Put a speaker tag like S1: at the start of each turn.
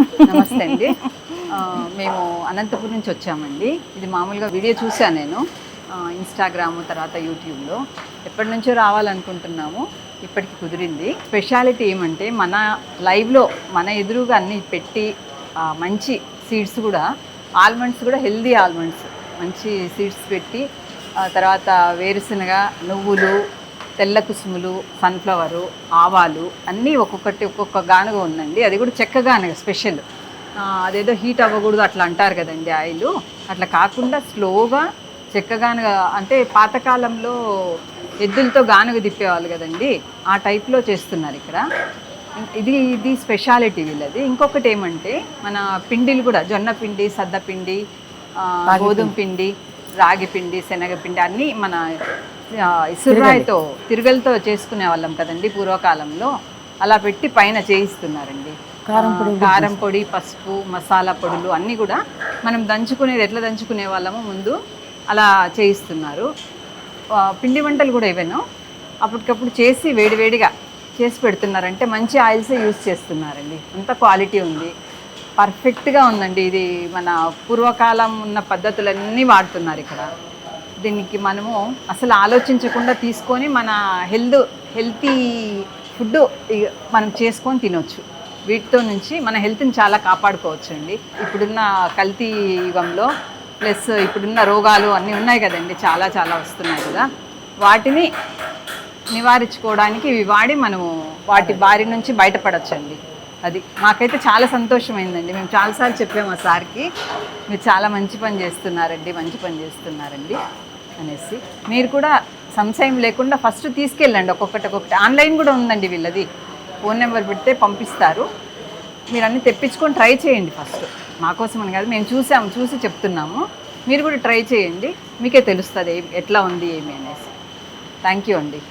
S1: నమస్తే అండి. మేము అనంతపురం నుంచి వచ్చామండి. ఇది మామూలుగా వీడియో చూశాను నేను. ఇన్స్టాగ్రామ్ తర్వాత యూట్యూబ్లో ఎప్పటి నుంచో రావాలనుకుంటున్నాము. ఇప్పటికి కుదిరింది. స్పెషాలిటీ ఏమంటే మన లైవ్లో మన ఎదురుగా అన్ని పెట్టి మంచి సీడ్స్ కూడా ఆల్మండ్స్ కూడా హెల్దీ ఆల్మండ్స్. మంచి సీడ్స్ పెట్టి తర్వాత వేరుశనగ నువ్వులు తెల్ల కుసుములు సన్ఫ్లవరు ఆవాలు అన్నీ ఒక్కొక్కటి ఒక్కొక్క గానుగ ఉందండి. అది కూడా చెక్క గానుగ స్పెషల్ అదేదో హీట్ అవ్వకూడదు అట్లా అంటారు కదండి ఆయిల్. అట్లా కాకుండా స్లోగా చెక్క గానుగ అంటే పాతకాలంలో ఎద్దులతో గానుగ తిప్పేవాళ్ళు కదండి. ఆ టైప్లో చేస్తున్నారు ఇక్కడ. ఇది ఇది స్పెషాలిటీ వీళ్ళది. ఇంకొకటి ఏమంటే మన పిండిలు కూడా జొన్న పిండి సద్ద పిండి గోధుమ పిండి. రాగి పిండి శనగపిండి అన్నీ మన ఆ, ఇసురాయితో తిరగలతో చేసుకునే వాళ్ళం కదండి పూర్వకాలంలో. అలా పెట్టి పైన చేయిస్తున్నారండి.
S2: కారం పొడి
S1: కారం పొడి పసుపు మసాలా పొడులు అన్నీ కూడా మనం దంచుకునేది ఎట్లా దంచుకునే వాళ్ళమో ముందు అలా చేయిస్తున్నారు. పిండి వంటలు కూడా ఇవేను. అప్పటికప్పుడు చేసి వేడివేడిగా చేసి పెడుతున్నారంటే మంచి ఆయిల్సే యూస్ చేస్తున్నారండి. అంత క్వాలిటీ ఉంది. పర్ఫెక్ట్గా ఉందండి. ఇది మన పూర్వకాలం ఉన్న పద్ధతులన్నీ వాడుతున్నారు ఇక్కడ. దీనికి మనము అసలు ఆలోచించకుండా తీసుకొని మన హెల్త్ హెల్తీ ఫుడ్ మనం చేసుకొని తినొచ్చు. వీటితో నుంచి మన హెల్త్ని చాలా కాపాడుకోవచ్చు అండి ఇప్పుడున్న కల్తీ యుగంలో ప్లస్ ఇప్పుడున్న రోగాలు అన్నీ ఉన్నాయి కదండి చాలా చాలా వస్తున్నాయి కదా. వాటిని నివారించుకోవడానికి ఇవి వాడి మనము వాటి బారి నుంచి బయటపడొచ్చండి. అది మాకైతే చాలా సంతోషమైందండి. మేము చాలాసార్లు చెప్పాము ఆ సార్కి మీరు చాలా మంచి పని చేస్తున్నారండి మంచి పని చేస్తున్నారండి. అనేసి. మీరు కూడా సంశయం లేకుండా ఫస్ట్ తీసుకెళ్ళండి ఒక్కొక్కటి ఒక్కొక్కటి ఆన్లైన్ కూడా ఉందండి వీళ్ళది. ఫోన్ నెంబర్ పెడితే పంపిస్తారు. మీరు అన్నీ తెప్పించుకొని ట్రై చేయండి ఫస్ట్. మాకోసం అని కాదు మేము చూసాము చూసి చెప్తున్నాము. మీరు కూడా ట్రై చేయండి. మీకే తెలుస్తుంది ఏం- ఎట్లా ఉంది ఏమి అనేసి. థ్యాంక్ యూ అండి.